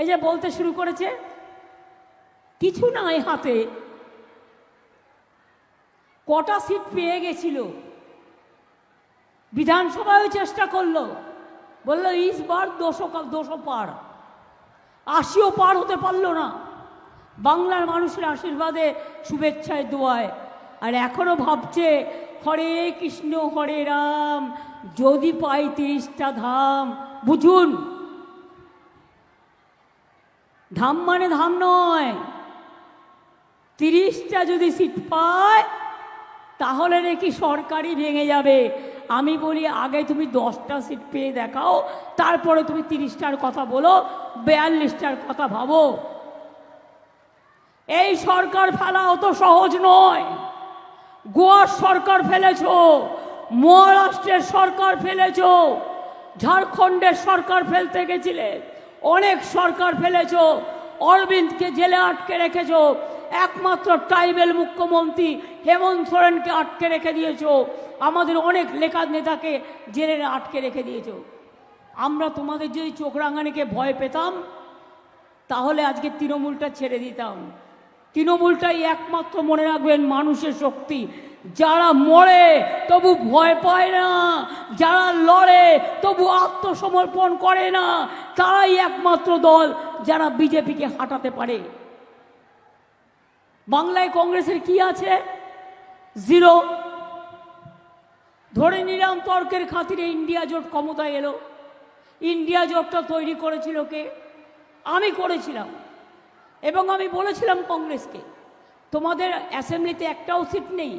এই যে বলতে শুরু করেছে, কিছু নাই হাতে। কটা সিট পেয়ে গেছিল। বিধানসভায় চেষ্টা করল। বলল, ইস বার দোশো দোশো পার। আশিও পার হতে পারল না। বাংলার মানুষের আশীর্বাদে, শুভেচ্ছায়, দোয়ায়। আর এখনও ভাবছে, হরে কৃষ্ণ, হরে রাম, যদি পাই তিরিশটা ধাম। বুঝুন। ধাম মানে ধাম নয়। তিরিশটা যদি সিট পায়, তাহলে নাকি সরকারই ভেঙে যাবে। আমি বলি, আগে তুমি দশটা সিট পেয়ে দেখাও, তারপরে তুমি তিরিশটার কথা বলো, বেয়াল্লিশটার কথা ভাবো। এই সরকার ফেলা অত সহজ নয়। গোয়ার সরকার ফেলেছ, মহারাষ্ট্রের সরকার ফেলেছ, ঝাড়খণ্ডের সরকার ফেলতে গেছিলে। অনেক সরকার ফেলেছ, অরবিন্দকে জেলে আটকে রেখেছ, একমাত্র ট্রাইবেল মুখ্যমন্ত্রী হেমন্ত সোরেনকে আটকে রেখে দিয়েছ, আমাদের অনেক লেখা নেতাকে জেলে আটকে রেখে দিয়েছ। আমরা তোমাদের যদি চোখ রাঙানিকে ভয় পেতাম, তাহলে আজকে তৃণমূলটা ছেড়ে দিতাম। তৃণমূলটাই একমাত্র মনে রাখবেন মানুষের শক্তি। যারা মরে, তবু ভয় পায় না। যারা লড়ে, তবু আত্মসমর্পণ করে না। তারাই একমাত্র দল যারা বিজেপিকে হাঁটাতে পারে। বাংলায় কংগ্রেসের কি আছে? জিরো। ধরে নিলাম তর্কের খাতিরে ইন্ডিয়া জোট ক্ষমতায় এলো। ইন্ডিয়া জোটটা তৈরি করেছিল কে? আমি করেছিলাম। এবং আমি বলেছিলাম কংগ্রেসকে, তোমাদের অ্যাসেম্বলিতে একটাও সিট নেই,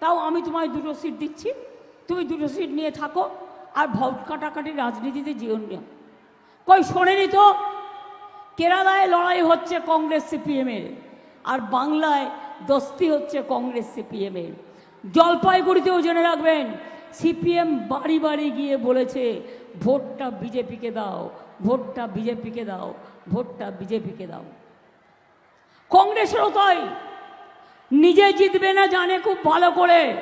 তাও আমি তোমায় দুটো সিট দিচ্ছি, তুমি দুটো সিট নিয়ে থাকো আর ভোট কাটাকাটি রাজনীতিতে জীবন নিও কই শোনেনি তো? কেরালায় লড়াই হচ্ছে কংগ্রেস সিপিএমের, আর বাংলায় দস্তি হচ্ছে কংগ্রেস সিপিএমের। জলপাইগুড়িতেও জেনে রাখবেন, সিপিএম বাড়ি বাড়ি গিয়ে বলেছে, ভোটটা বিজেপিকে দাও, ভোটটা বিজেপিকে দাও, ভোটটা বিজেপিকে দাও। কংগ্রেসেরও তাই। নিজে জিতবে না, জানে খুব ভালো করে।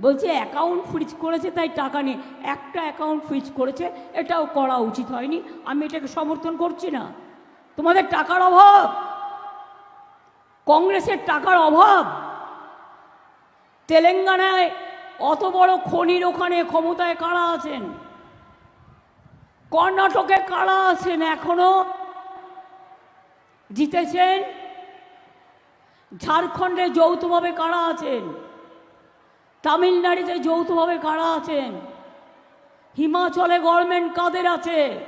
বলছে, অ্যাকাউন্ট ফ্রিজ করেছে, তাই টাকা নেই। একটা অ্যাকাউন্ট ফ্রিজ করেছে, এটাও করা উচিত হয়নি। আমি এটাকে সমর্থন করছি না। তোমাদের টাকার অভাব। কংগ্রেসের টাকার অভাব। তেলেঙ্গানায় অত বড় খনির ওখানে ক্ষমতায় কারা আছেন? কর্ণাটকে কারা আছেন এখনও? জিতেছেন? ঝাড়খণ্ডে যৌথভাবে কারা আছেন? তামিলনাড়ুতে যৌথভাবে কারা আছেন? হিমাচলে গভর্নমেন্ট কাদের আছে?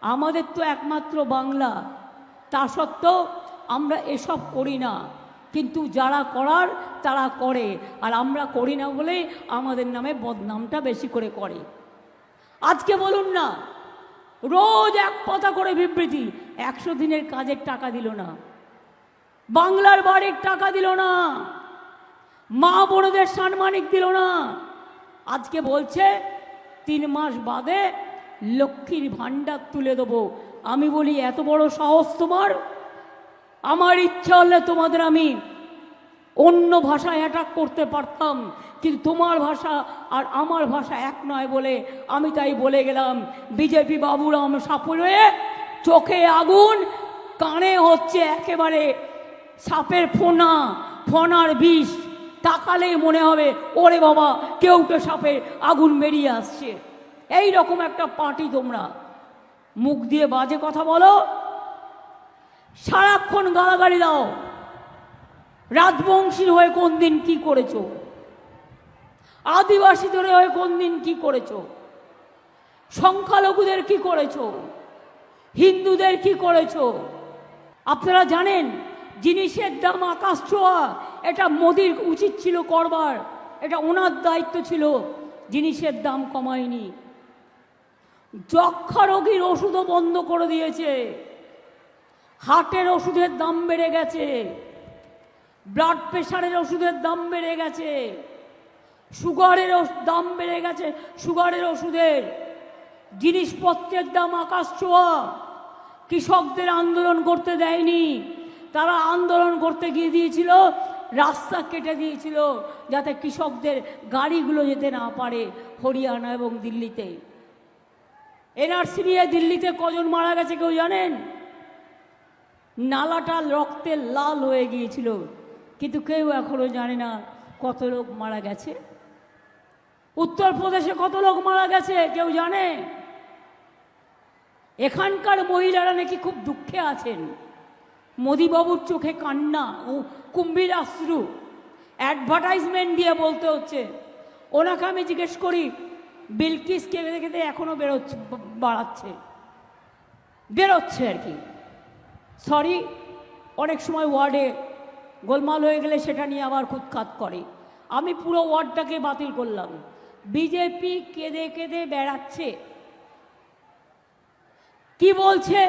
আমাদের তো একমাত্র বাংলা। তা সত্ত্বেও আমরা এসব করি না। কিন্তু যারা করার, তারা করে। আর আমরা করি না বলেই আমাদের নামে বদনামটা বেশি করে করে। আজকে বলুন না, রোজ এক পাতা করে বিবৃতি একশো দিনের কাজের টাকা দিল না। বাংলার বাড়ির টাকা দিল না। মা বোনদের সানমানিক দিল না। আজকে বলছে, তিন মাস বাদে লক্ষ্মীর ভাণ্ডার তুলে দেবো। আমি বলি, এত বড় সাহস তোমার? আমার ইচ্ছা হলে তোমাদের আমি অন্য ভাষায় অ্যাটাক করতে পারতাম, কিন্তু তোমার ভাষা আর আমার ভাষা এক নয় বলে আমি তাই বলে গেলাম। বিজেপি বাবুরাম সাপুরে চোখে আগুন, কানে হচ্ছে একেবারে সাপের ফোনা, ফোনার বিষ। তাকালেই মনে হবে, ওরে বাবা, কেউ তো সাপের আগুন বেরিয়ে আসছে। এই রকম একটা পার্টি তোমরা। মুখ দিয়ে বাজে কথা বলো। সারাক্ষণ গালাগালি দাও। রাজবংশীর হয়ে কোন দিন কি করেছ? আদিবাসীদের হয়ে কোন দিন কি করেছ? সংখ্যালঘুদের কি করেছ? হিন্দুদের কি করেছ? আপনারা জানেন, জিনিসের দাম আকাশ ছোঁয়া, এটা মোদির উচিত ছিল করবার, এটা ওনার দায়িত্ব ছিল, জিনিসের দাম কমায়নি। যক্ষা রোগীর ওষুধও বন্ধ করে দিয়েছে। হার্টের ওষুধের দাম বেড়ে গেছে। ব্লাড প্রেশারের ওষুধের দাম বেড়ে গেছে। সুগারের দাম বেড়ে গেছে, সুগারের ওষুধের। জিনিসপত্রের দাম আকাশ ছোঁয়া। কৃষকদের আন্দোলন করতে দেয়নি। তারা আন্দোলন করতে গিয়ে দিয়েছিল, রাস্তা কেটে দিয়েছিল যাতে কৃষকদের গাড়িগুলো যেতে না পারে হরিয়ানা এবং দিল্লিতে। এনআরসি নিয়ে দিল্লিতে কজন মারা গেছে কেউ জানেন? নালাটা রক্তে লাল হয়ে গিয়েছিল, কিন্তু কেউ এখনও জানে না কত লোক মারা গেছে। উত্তরপ্রদেশে কত লোক মারা গেছে, কেউ জানে? এখানকার মহিলারা নাকি খুব দুঃখে আছেন। মোদিবাবুর চোখে কান্না ও কুম্ভীর আশ্রু। অ্যাডভার্টাইজমেন্ট দিয়ে বলতে হচ্ছে। ওনাকে আমি জিজ্ঞেস করি বিলকিস কেঁদে কেঁদে এখনও বেরোচ্ছে, বাড়াচ্ছে? বেরোচ্ছে আর কি। সরি, অনেক সময় ওয়ার্ডে গোলমাল হয়ে গেলে সেটা নিয়ে আবার খুৎখাত করে। আমি পুরো ওয়ার্ডটাকে বাতিল করলাম। বিজেপি কেঁদে কেঁদে বেড়াচ্ছে। কি বলছে?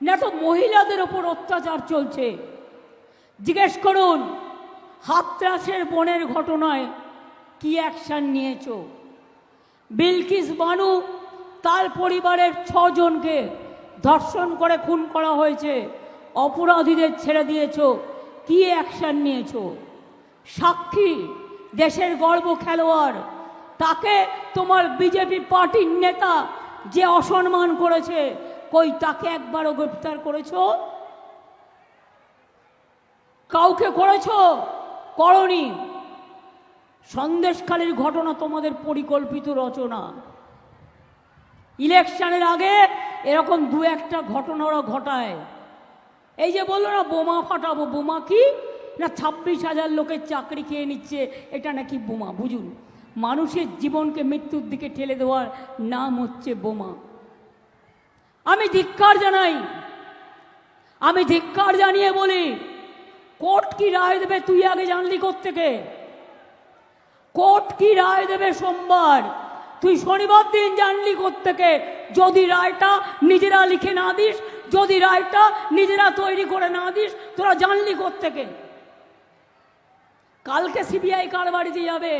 না তো মহিলাদের ওপর অত্যাচার চলছে। জিজ্ঞেস করুন, হাতরাসের বনের ঘটনায় কি অ্যাকশন নিয়েছো? বিলকিস বানু তার পরিবারের ছজনকে ধর্ষণ করে খুন করা হয়েছে। অপরাধীদের ছেড়ে দিয়েছ। কি অ্যাকশন নিয়েছো? সাক্ষী, দেশের গর্ব খেলোয়াড়, তাকে তোমার বিজেপি পার্টির নেতা যে অসম্মান করেছে, কই তাকে একবারও গ্রেপ্তার করেছ? কাউকে করেছ? করনি। সন্দেশখালীর ঘটনা তোমাদের পরিকল্পিত রচনা। ইলেকশনের আগে এরকম দু একটা ঘটনা ওরা ঘটায়। এই যে বলল না, বোমা ফাটাবো, বোমা কি? না ছাব্বিশ হাজার লোকের চাকরি খেয়ে নিচ্ছে, এটা নাকি বোমা, বুঝুন। মানুষের জীবনকে মৃত্যুর দিকে ঠেলে দেওয়ার নাম হচ্ছে বোমা। আমি ধিক্কার জানাই, আমি ধিক্কার জানিয়ে বলি, কোর্ট কি রায় দেবে তুই আগে জানলি থেকে কোর্ট কি রায় দেবে সোমবার? তুই শনিবার দিন জানলি থেকে যদি রায়টা নিজেরা লিখে না দিস, যদি রায়টা নিজেরা তৈরি করে না দিস, তোরা জানলি থেকে কালকে সিবিআই কার বাড়িতে যাবে?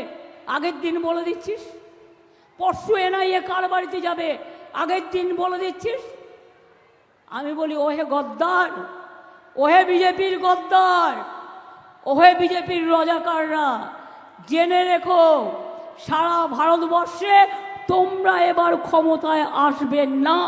আগের দিন বলে দিচ্ছিস? পরশু এনআইএ কার বাড়িতে যাবে? আগের দিন বলে দিচ্ছিস? আমি বলি, ওহে গদ্দার, ওহে বিজেপির গদ্দার, ওহে বিজেপির রজাকাররা, জেনে রেখো, সারা ভারতবর্ষে তোমরা এবার ক্ষমতায় আসবে না।